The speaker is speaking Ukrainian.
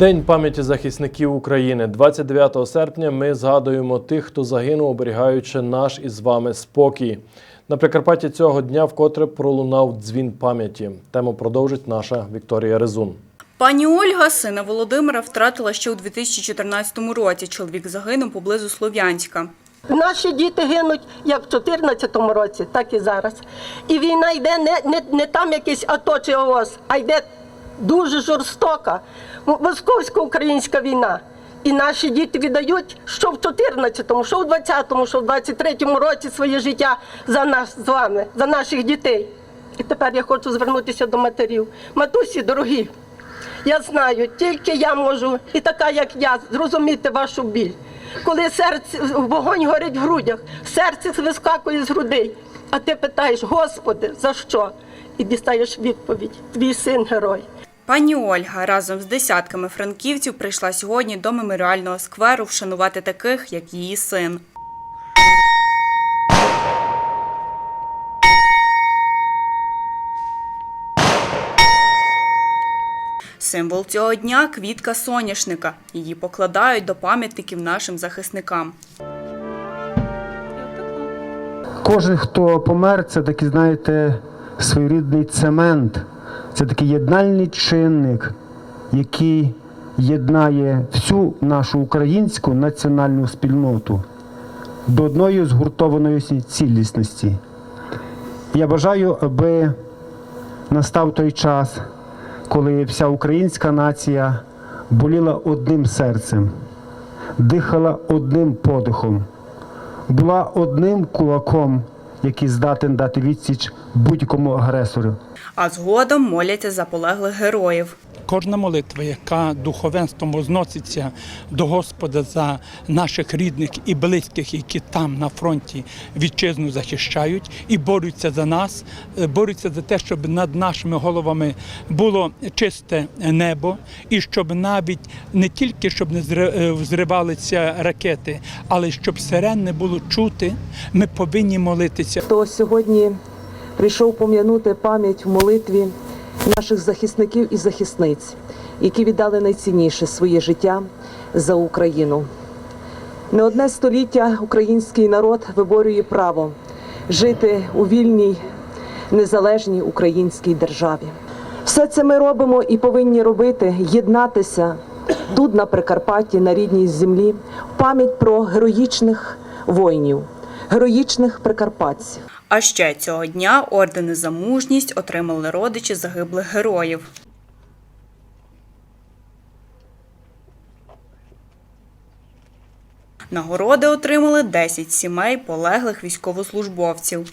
День пам'яті захисників України. 29 серпня ми згадуємо тих, хто загинув, оберігаючи наш із вами спокій. На Прикарпатті цього дня вкотре пролунав дзвін пам'яті. Тему продовжить наша Вікторія Резун. Пані Ольга, сина Володимира, втратила ще у 2014 році. Чоловік загинув поблизу Слов'янська. Наші діти гинуть як в 2014 році, так і зараз. І війна йде не, не, не там якийсь АТО чи ООС, а йде дуже жорстока московсько-українська війна. І наші діти віддають, що в 14-му, що в 20-му, що в 23-му році своє життя за нас з вами, за наших дітей. І тепер я хочу звернутися до матерів. Матусі, дорогі, я знаю, тільки я можу, і така, як я, зрозуміти вашу біль. Коли серце вогонь горить в грудях, серце вискакує з грудей, а ти питаєш, Господи, за що? І дістаєш відповідь: твій син герой. Пані Ольга разом з десятками франківців прийшла сьогодні до меморіального скверу вшанувати таких, як її син. Символ цього дня квітка соняшника. Її покладають до пам'ятників нашим захисникам. Кожен, хто помер, це такий, знаєте, своєрідний цемент, це такий єднальний чинник, який єднає всю нашу українську національну спільноту до одної згуртованої цілісності. Я бажаю, аби настав той час, коли вся українська нація боліла одним серцем, дихала одним подихом була одним кулаком, який здатен дати відсіч будь-якому агресору. А згодом моляться за полеглих героїв. Кожна молитва, яка духовенством возноситься до Господа за наших рідних і близьких, які там на фронті вітчизну захищають і борються за нас, е, борються за те, щоб над нашими головами було чисте небо, і щоб навіть не тільки щоб не е, ракети, але щоб сирен не було чути, ми повинні молитися. хто сьогодні прийшов пом'янути пам'ять в молитві наших захисників і захисниць, які віддали найцінніше своє життя за Україну. Не одне століття український народ виборює право жити у вільній, незалежній українській державі. Все це ми робимо і повинні робити, єднатися тут, на Прикарпатті, на рідній землі, в пам'ять про героїчних воїнів, героїчних прикарпатців. А ще цього дня ордени за мужність отримали родичі загиблих героїв. Нагороди отримали 10 сімей полеглих військовослужбовців.